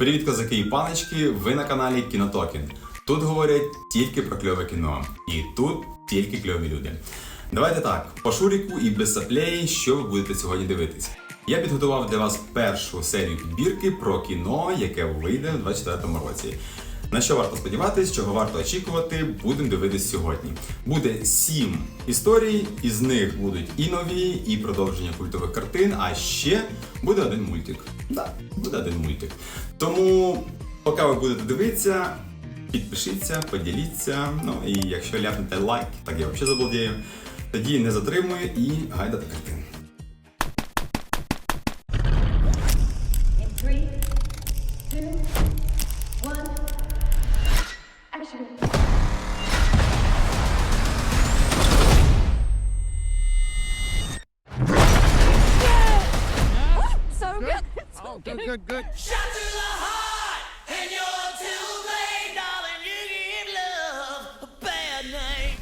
Привіт, козаки і паночки! Ви на каналі Кінотокін. Тут говорять тільки про кльове кіно. І тут тільки кльові люди. Давайте так, по шуріку і без саплеї, що ви будете сьогодні дивитись. Я підготував для вас першу серію підбірки про кіно, яке вийде в 2024 році. На що варто сподіватись, чого варто очікувати, будемо дивитись сьогодні. Буде сім історій, із них будуть і нові, і продовження культових картин, а ще буде один мультик. Да, буде один мультик. Тому, поки ви будете дивитися, підпишіться, поділіться. Ну і якщо ляпнете лайк, так я взагалі заболдію, тоді не затримую і гайда до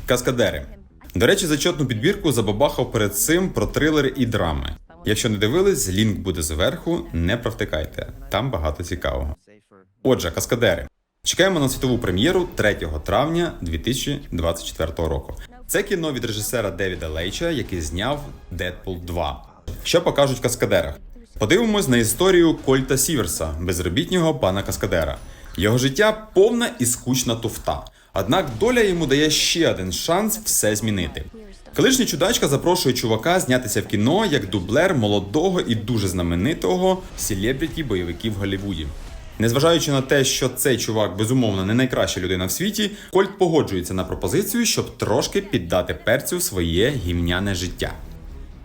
Каскадери. До речі, зачетну підбірку забабахав перед цим про трилери і драми. Якщо не дивились, лінк буде зверху, не провтикайте. Там багато цікавого. Отже, каскадери. Чекаємо на світову прем'єру 3 травня 2024 року. Це кіно від режисера Девіда Лейча, який зняв Дедпул 2. Що покажуть в каскадерах? Подивимось на історію Кольта Сіверса, безробітнього пана каскадера. Його життя повна і скучна туфта. Однак доля йому дає ще один шанс все змінити. Колишня чудачка запрошує чувака знятися в кіно як дублер молодого і дуже знаменитого селебріті бойовиків в Голлівуді. Незважаючи на те, що цей чувак безумовно не найкраща людина в світі, Кольт погоджується на пропозицію, щоб трошки піддати перцю своє гімняне життя.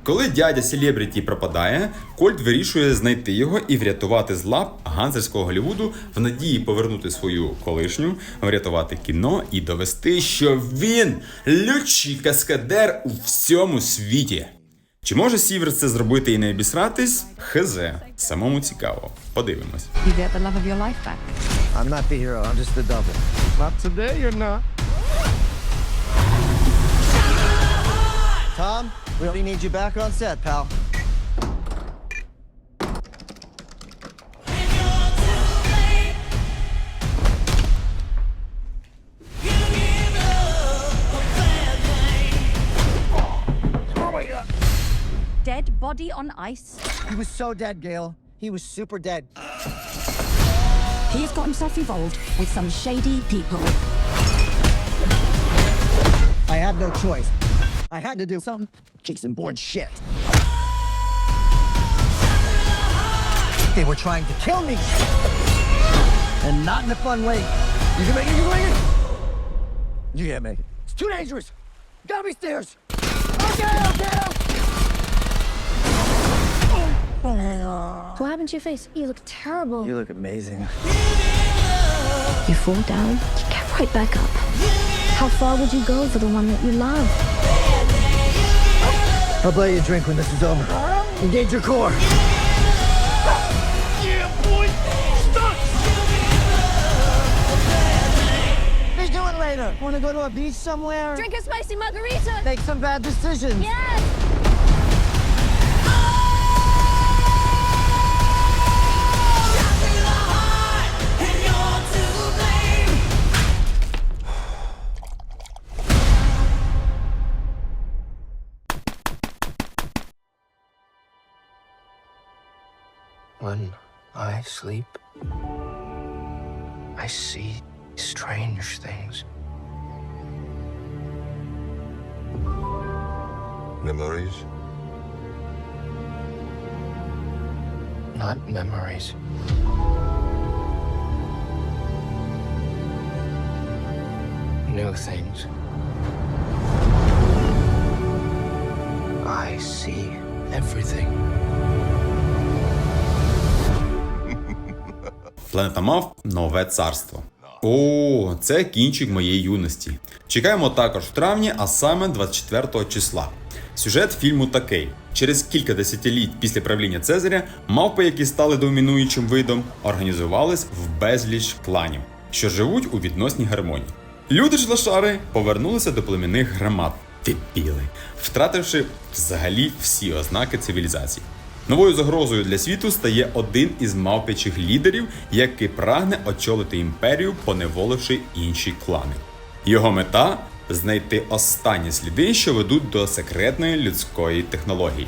Коли дядя селебріті пропадає, Кольт вирішує знайти його і врятувати з лап ганзерського Голлівуду в надії повернути свою колишню, врятувати кіно і довести, що він лючий каскадер у всьому світі. Чи може Сівер це зробити і не обісратись? Хз, самому цікаво. Подивимось. You get the love of your life back. I'm not the hero, I'm just the double. Not today, you're not. Tom, we really need you back on set, pal. And you're too late. You give love a bad name. Dead body on ice. He was so dead, Gail. He was super dead. He has got himself involved with some shady people. I had no choice. I had to do some Jason Bourne shit. They were trying to kill me. And not in a fun way. You can make it, you can make it. You can't make it. It's too dangerous. Gotta be stairs. Okay, okay. What happened to your face? You look terrible. You look amazing. You fall down, you get right back up. How far would you go for the one that you love? I'll buy you a drink when this is over. Engage your core. Yeah, boy. Stuck. Let's do it later. Want to go to a beach somewhere? Drink a spicy margarita! Make some bad decisions. Yes! When I sleep, I see strange things. Memories? Not memories. New things. I see everything. Планета мав нове царство. О, це кінчик моєї юності. Чекаємо також в травні, а саме 24 числа. Сюжет фільму такий: через кілька десятиліть після правління Цезаря мавпи, які стали домінуючим видом, організувались в безліч кланів, що живуть у відносній гармонії. Люди ж лошари повернулися до племінних громад. Дебіли, втративши взагалі всі ознаки цивілізації. Новою загрозою для світу стає один із мавпячих лідерів, який прагне очолити імперію, поневоливши інші клани. Його мета знайти останні сліди, що ведуть до секретної людської технології.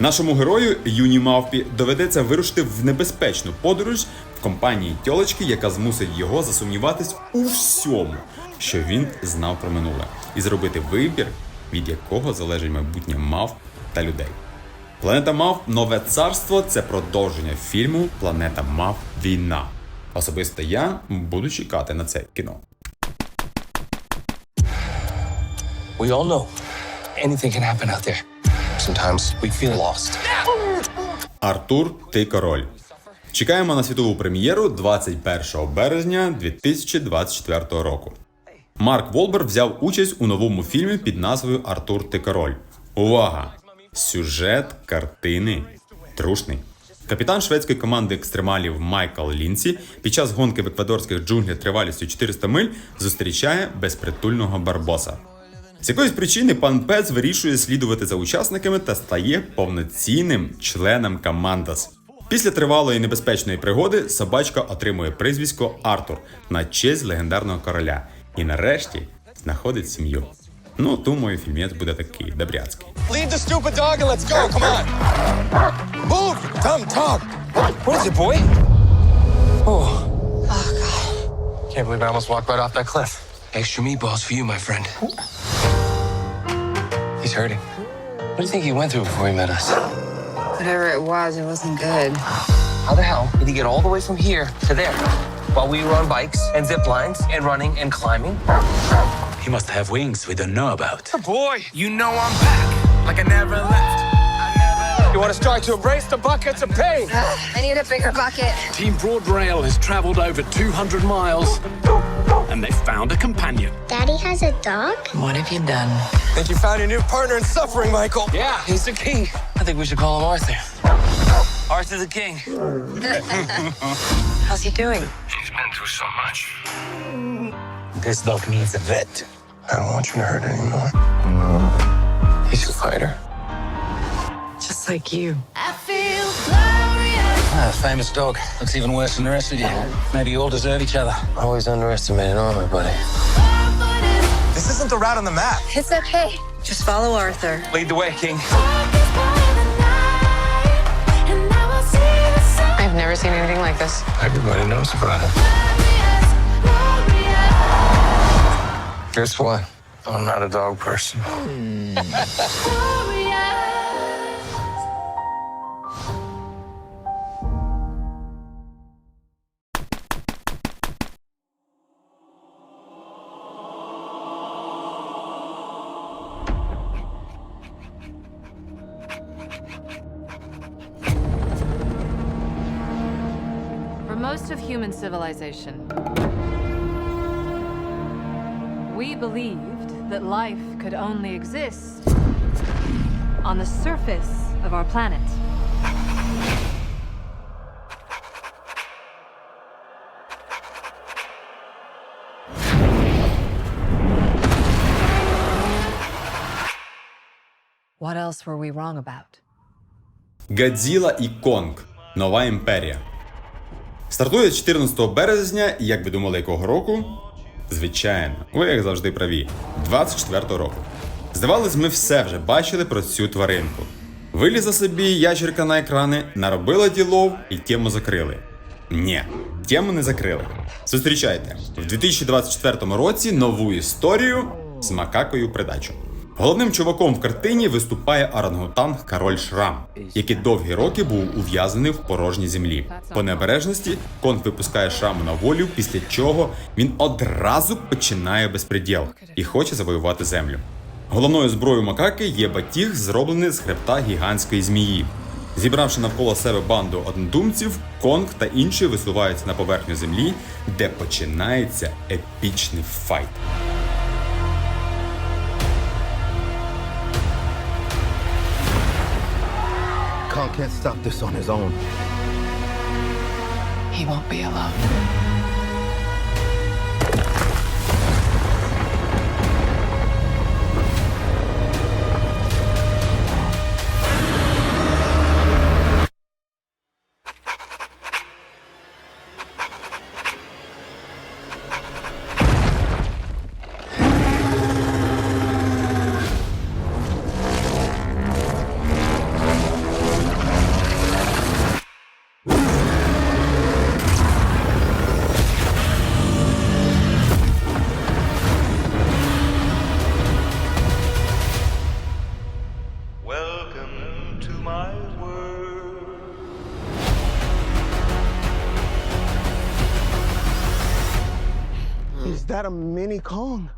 Нашому герою Юні Мавпі доведеться вирушити в небезпечну подорож в компанії тьолочки, яка змусить його засумніватись у всьому, що він знав про минуле, і зробити вибір, від якого залежить майбутнє мав та людей. Планета Мав Нове царство це продовження фільму Планета Мав Війна. Особисто я буду чекати на це кіно. We all know anything can happen out there. Sometimes we feel lost. Артур, ти король. Чекаємо на світову прем'єру 21 березня 2024 року. Марк Волбер взяв участь у новому фільмі під назвою Артур ти король. Увага! Сюжет картини трушний. Капітан шведської команди екстремалів Майкл Лінсі під час гонки в еквадорських джунглях тривалістю 400 миль зустрічає безпритульного барбоса. З якоїсь причини пан Пец вирішує слідувати за учасниками та стає повноцінним членом командас. Після тривалої небезпечної пригоди собачка отримує прізвисько Артур на честь легендарного короля і нарешті знаходить сім'ю. Ну, думаю, фільмець буде такий добряцький. Leave the stupid dog and let's go. Come on. Move, you dumb dog. What is it, boy? Oh, God. Can't believe I almost walked right off that cliff. Extra meatballs for you, my friend. He's hurting. What do you think he went through before he met us? Whatever it was, it wasn't good. How the hell did he get all the way from here to there while we were on bikes and zip lines and running and climbing? He must have wings we don't know about. Oh, boy, you know I'm back. Like I never left. You want to start to embrace the buckets of pain? Uh, I need a bigger bucket. Team Broad Rail has traveled over 200 miles and they found a companion. Daddy has a dog? What have you done? Think you found your new partner in suffering, Michael? Yeah, he's the king. I think we should call him Arthur. Arthur the king. How's he doing? He's been through so much. This dog needs a vet. I don't want you to hurt anymore. He's a fighter. Just like you. I feel glorious. Ah, famous dog. Looks even worse than the rest of you. Maybe you all deserve each other. Always underestimated armor, buddy. This isn't the route on the map. It's okay. Just follow Arthur. Lead the way, King. I've never seen anything like this. Everybody knows about it. Guess what? I'm not a dog person. For most of human civilization, we believed that life could only exist on the surface of our planet. What else were we wrong about? Гадзіла і Конг. Нова імперія. Стартує з 14 березня, як ви думали, якого року? Звичайно, ви як завжди праві. 24 року. Здавалось, ми все вже бачили про цю тваринку. Вилізла собі ящерка на екрани, наробила ділов і тему закрили. Ні, тему не закрили. Зустрічайте в 2024 році нову історію з макакою придачу. Головним чуваком в картині виступає орангутанг Король Шрам, який довгі роки був ув'язнений в порожній землі. По необережності Конг випускає шраму на волю, після чого він одразу починає безпреділ і хоче завоювати землю. Головною зброєю макаки є батіг, зроблений з хребта гігантської змії. Зібравши навколо себе банду однодумців, Конг та інші висуваються на поверхню землі, де починається епічний файт. Kong can't stop this on his own. He won't be alone. Kong?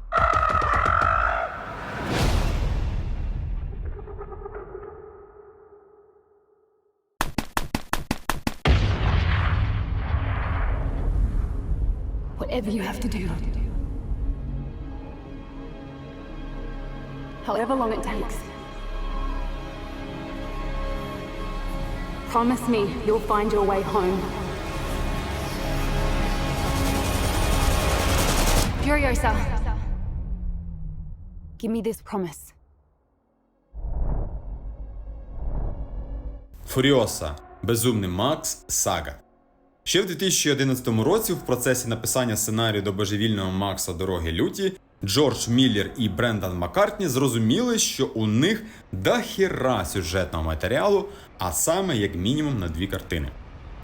Whatever you have to do. However long it takes. Promise me you'll find your way home. Furiosa. Give me this promise. Фуріоса. Безумний Макс Сага. Ще в 2011 році, в процесі написання сценарію до божевільного Макса Дороги люті, Джордж Міллер і Брендан Маккартні зрозуміли, що у них дохіра сюжетного матеріалу, а саме як мінімум на дві картини.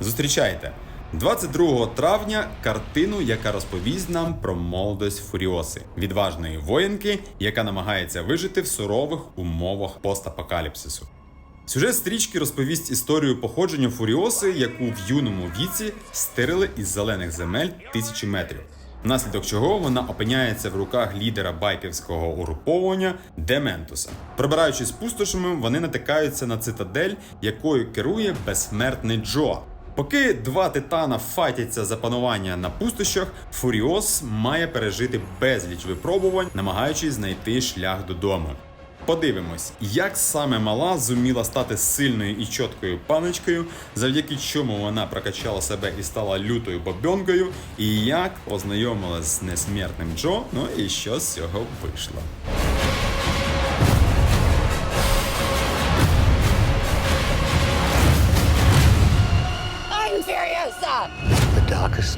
Зустрічайте 22 травня картину, яка розповість нам про молодость Фуріоси, відважної воїнки, яка намагається вижити в сурових умовах постапокаліпсису. Сюжет стрічки розповість історію походження Фуріоси, яку в юному віці стирили із зелених земель тисячі метрів. Внаслідок чого вона опиняється в руках лідера байкерського угруповання Дементуса. Пробираючись пустошами, вони натикаються на цитадель, якою керує безсмертний Джо. Поки два титана файтяться за панування на пустощах, Фуріос має пережити безліч випробувань, намагаючись знайти шлях додому. Подивимось, як саме мала зуміла стати сильною і чіткою паночкою, завдяки чому вона прокачала себе і стала лютою бабьонкою, і як познайомилась з несмертним Джо, ну і що з цього вийшло.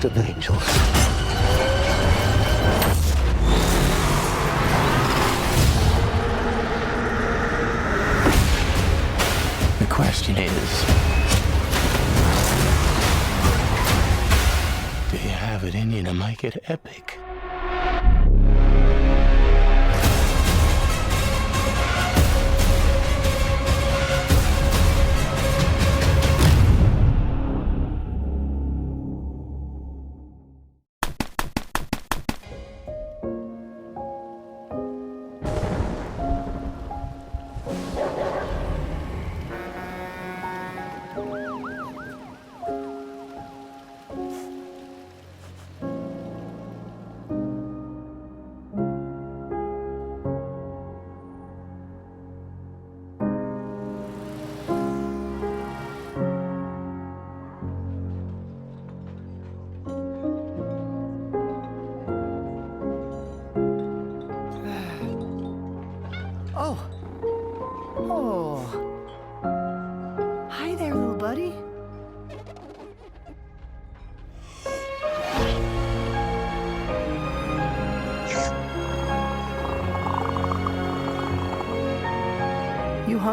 Of angels. The question is Do you have it in you to make it epic?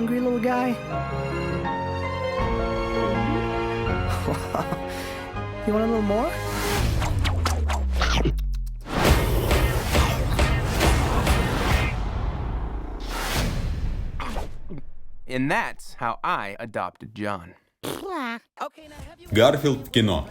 Hungry, little guy? you want a little more? And that's how I adopted John. Гарфілд в кіно.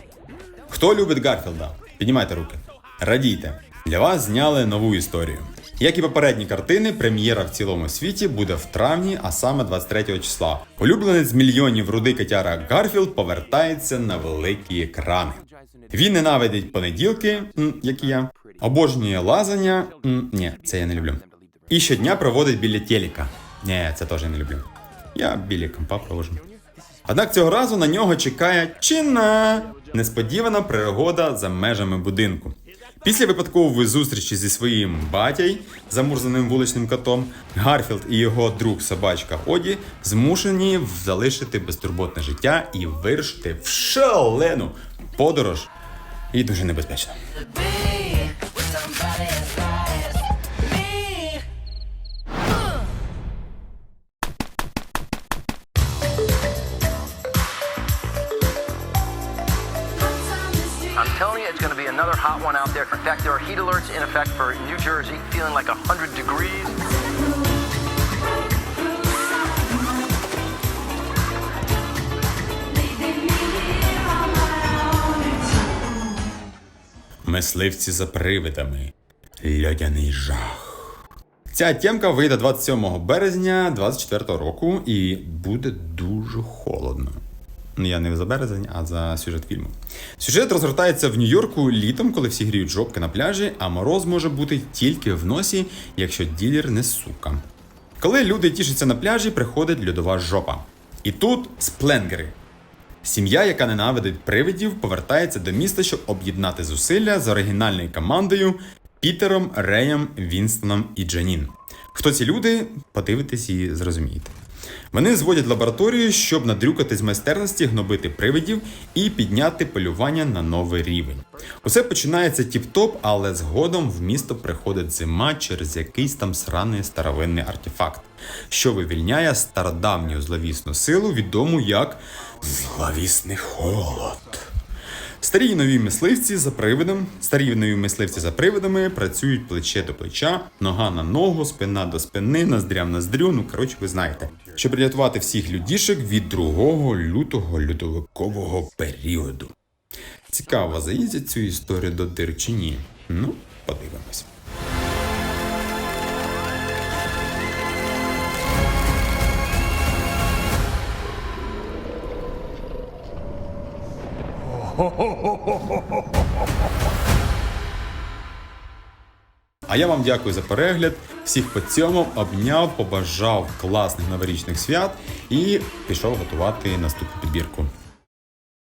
Хто любить Гарфілда? Піднімайте руки. Радійте. Для вас зняли нову історію. Як і попередні картини, прем'єра в цілому світі буде в травні, а саме 23 числа. Улюбленець мільйонів рудий котяра Гарфілд повертається на великі екрани. Він ненавидить понеділки, як і я, обожнює лазання. Ні, це я не люблю. І щодня проводить біля телека. Ні, це теж я не люблю. Я біля компа провожу. Однак цього разу на нього чекає чина несподівана пригода за межами будинку. Після випадкової зустрічі зі своїм батяй, замурзаним вуличним котом, Гарфілд і його друг собачка Оді змушені залишити безтурботне життя і вирушити в шалену подорож. І дуже небезпечно. Hot one out there. In fact, there are heat alerts in effect for New Jersey, feeling like 100 degrees. Мисливці за привидами. Льодяний жах. Ця тємка вийде 27 березня 24 року і буде дуже холодно. Ну, я не за березень, а за сюжет фільму. Сюжет розгортається в Нью-Йорку літом, коли всі гріють жопки на пляжі, а мороз може бути тільки в носі, якщо ділер не сука. Коли люди тішаться на пляжі, приходить льодова жопа. І тут спленгери. Сім'я, яка ненавидить привидів, повертається до міста, щоб об'єднати зусилля з оригінальною командою Пітером, Реєм, Вінстоном і Джанін. Хто ці люди? Подивитесь і зрозумієте. Вони зводять лабораторію, щоб надрюкати з майстерності гнобити привидів і підняти полювання на новий рівень. Усе починається тіп-топ, але згодом в місто приходить зима через якийсь там сраний старовинний артефакт, що вивільняє стародавню зловісну силу, відому як зловісний холод. Старі і нові мисливці за привидом, старі і нові мисливці за привидами працюють плече до плеча, нога на ногу, спина до спини, ноздря в ноздрю. Ну коротше, ви знаєте, щоб рятувати всіх людішек від другого лютого льодовикового періоду. Цікаво, заїздять цю історію до дир чи ні? Ну, подивимось. А я вам дякую за перегляд. Всіх по цьому обняв, побажав класних новорічних свят і пішов готувати наступну підбірку.